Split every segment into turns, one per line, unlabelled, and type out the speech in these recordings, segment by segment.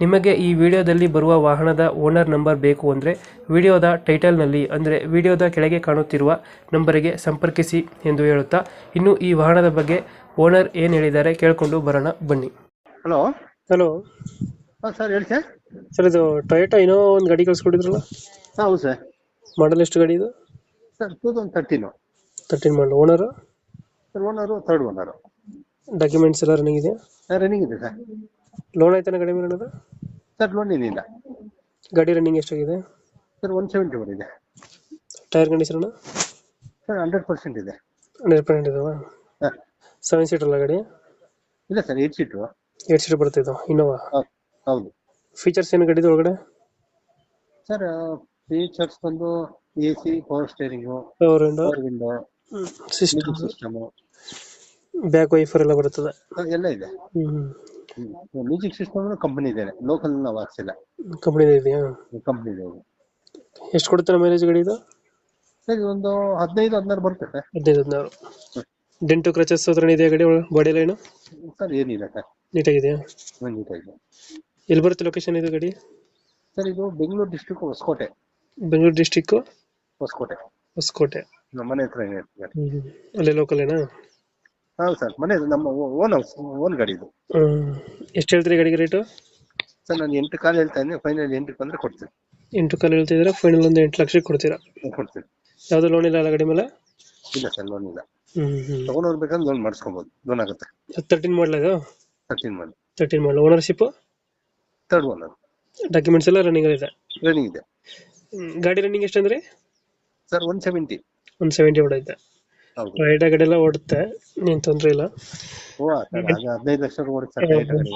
ನಿಮಗೆ ಈ ವಿಡಿಯೋದಲ್ಲಿ ಬರುವ ವಾಹನದ ಓನರ್ ನಂಬರ್ ಬೇಕು ಅಂದರೆ ವಿಡಿಯೋದ ಟೈಟಲ್ನಲ್ಲಿ ಅಂದರೆ ವಿಡಿಯೋದ ಕೆಳಗೆ ಕಾಣುತ್ತಿರುವ ನಂಬರಿಗೆ ಸಂಪರ್ಕಿಸಿ ಎಂದು ಹೇಳುತ್ತಾ ಇನ್ನು ಈ ವಾಹನದ ಬಗ್ಗೆ ಓನರ್ ಏನು ಹೇಳಿದ್ದಾರೆ ಕೇಳಿಕೊಂಡು ಬರೋಣ ಬನ್ನಿ.
ಹಲೋ.
ಹಲೋ.
ಹಾಂ ಸರ್ ಹೇಳಿ ಸರ್.
ಸರ್ ಇದು ಟೊಯೋಟಾ ಏನೋ ಒಂದು ಗಾಡಿ ಕಳಿಸ್ಕೊಟ್ಟಿದ್ರಲ್ಲ?
ಹಾಂ ಹೌದು ಸರ್.
ಮಾಡಲ್ ಎಷ್ಟು ಗಾಡಿ ಇದು?
Sir two thousand thirteen.
Thirteen model owner
sir owner third owner
documents ಎಲ್ಲ ರನ್ನಿಂಗ್ ಇದೆ
ರನ್ನಿಂಗ್ ಇದೆ ಸರ್.
ಲೋನ್ ಆಯ್ತಾನೆ ಗಾಡಿ ಮೇಲೆ ಅನ್ನೋದು?
ಸರ್ ಲೋನ್ ಏನಿಲ್ಲ.
ಗಾಡಿ ರನ್ನಿಂಗ್ ಎಷ್ಟಾಗಿದೆ?
ಸರ್ ಒನ್ ಸೆವೆಂಟಿ ಇದೆ.
Tyre condition
sir hundred percent ಇದೆ.
ಹಂಡ್ರೆಡ್ ಪರ್ಸೆಂಟ್ ಇದಾವ?
ಹಾಂ.
ಸೆವೆನ್ ಸೀಟರ್ ಅಲ್ಲ ಗಾಡಿ?
ಇಲ್ಲ sir eight seat
eight seater ಬರ್ತಿದ್ದು Innova
ಹೌದು.
ಫೀಚರ್ಸ್ ಏನು ಗಾಡಿದು ಒಳಗಡೆ?
ಸರ್ ಫೀಚರ್ಸ್ ಬಂದು A C power steering
power window
power window
system
system
back wiper ಎಲ್ಲ ಬರ್ತದೆ
ಎಲ್ಲ ಇದೆ. ಮ್ಯೂಸಿಕ್ ಸಿಸ್ಟಮ್ ಕಂಪನಿ ಇದೆ ಲೋಕಲ್ ನಾವು ಹಾಕ್ಸಿಲ್ಲ
ಕಂಪನಿ ಇದೆಯಾ?
ಕಂಪನಿ ಇದೆ.
ಎಷ್ಟು ಕೊಡ್ತಾರೆ ಮೈಲೇಜ್ ಗಾಡಿ ಇದು?
ಸರಿ ಒಂದು ಹದಿನೈದು ಹದಿನಾರು ಬರ್ತೈತೆ
ಹದಿನೈದು ಹದಿನಾರು. ಡೆಂಟು ಕ್ರಚಸ್ ಹತ್ರ ಇದೆಯಾ ಗಾಡಿ ಬಾಡಿ ಲೈನು
ಸರ್ ಏನಿಲ್ಲ ಸರ್.
ನೀಟಾಗಿದೆಯಾ?
ನೀಟಾಗಿದೆ.
ಎಲ್ಲಿ ಬರುತ್ತೆ ಲೊಕೇಶನ್ ಇದು ಗಾಡಿ?
ಸರ್ ಇದು ಬೆಂಗಳೂರು ಡಿಸ್ಟ್ರಿಕ್ಟ್ ಹೊಸಕೋಟೆ.
ಬೆಂಗಳೂರು ಡಿಸ್ಟಿಕ್ಕು
ಹೊಸಕೋಟೆ.
ಹೊಸಕೋಟೆ.
ನಮ್ಮ ಮನೆ ಹತ್ರ ಇದೆ ಲೋಕಲ್
ಏನಾ ಅಲ್ಲೇ ಲೋಕಲೇನಾ
ಹೌದು ಸರ್. ಮನೆ ನಮ್ಮ ಓನ್ ಹೌಸ್ ಓನ್ ಗಾಡಿ ಇದು.
ಎಷ್ಟು ಹೇಳ್ತೀರಿ ಗಾಡಿಗೆ ರೇಟು?
ಸರ್ ನಾನು ಎಂಟು ಕಾಲು ಹೇಳ್ತಾ ಇದ್ದೀನಿ. ಫೈನಲ್ ಎಂಟು ಬಂದರೆ ಕೊಡ್ತೀನಿ.
ಎಂಟು ಕಾಲು ಹೇಳ್ತಿದ್ದೀರಾ ಫೈನಲ್ ಒಂದು ಎಂಟು ಲಕ್ಷಕ್ಕೆ ಕೊಡ್ತೀರಾ?
ಕೊಡ್ತೀನಿ.
ಯಾವುದೋ ಲೋನ್ ಇಲ್ಲ ಅಲ್ಲ ಗಾಡಿ ಮೇಲೆ?
ಇಲ್ಲ ಸರ್ ಲೋನ್ ಇಲ್ಲ.
ಹ್ಮ್
ಹೋಗ್ಬೇಕಂದ್ರೆ ಲೋನ್ ಮಾಡಿಸ್ಕೊಬೋದು. ಲೋನ್ ಆಗುತ್ತೆ.
ತರ್ಟೀನ್ ಮಾಡಲ ಇದು?
ತರ್ಟೀನ್ ಮಾಡಿ
thirteen model ownership
third owner
documents ಎಲ್ಲ ರನ್ನಿಂಗ್ ಇದೆ?
ರನ್ನಿಂಗ್ ಇದೆ.
ಗಾಡಿ running ಎಷ್ಟಂದ್ರೆ
sir one seventy
one seventy
ಹೌದು
ರೈಡ್ ಗಡೆ ಎಲ್ಲ ಓಡುತ್ತೆ ನೀನ್ ತೊಂದ್ರೆ ಇಲ್ಲ.
ಹದಿನೈದು ಲಕ್ಷ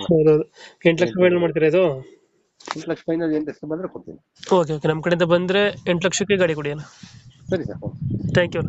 ಹೌದೌದು ಎಂಟು ಲಕ್ಷ ಫೈನಲ್ ಮಾಡ್ತೀರಾ ಇದು?
ಎಂಟು ಲಕ್ಷ ಫೈನಲ್ ಎಂಟು ಲಕ್ಷ ಬಂದ್ರೆ ಕೊಡ್ತೀನಿ.
ಓಕೆ ಓಕೆ ನಮ್ಮ ಕಡೆಯಿಂದ ಬಂದ್ರೆ ಎಂಟು ಲಕ್ಷಕ್ಕೆ ಗಾಡಿ ಕೊಡಿ ಅಣ್ಣ.
ಸರಿ ಸರ್
ಥ್ಯಾಂಕ್ ಯು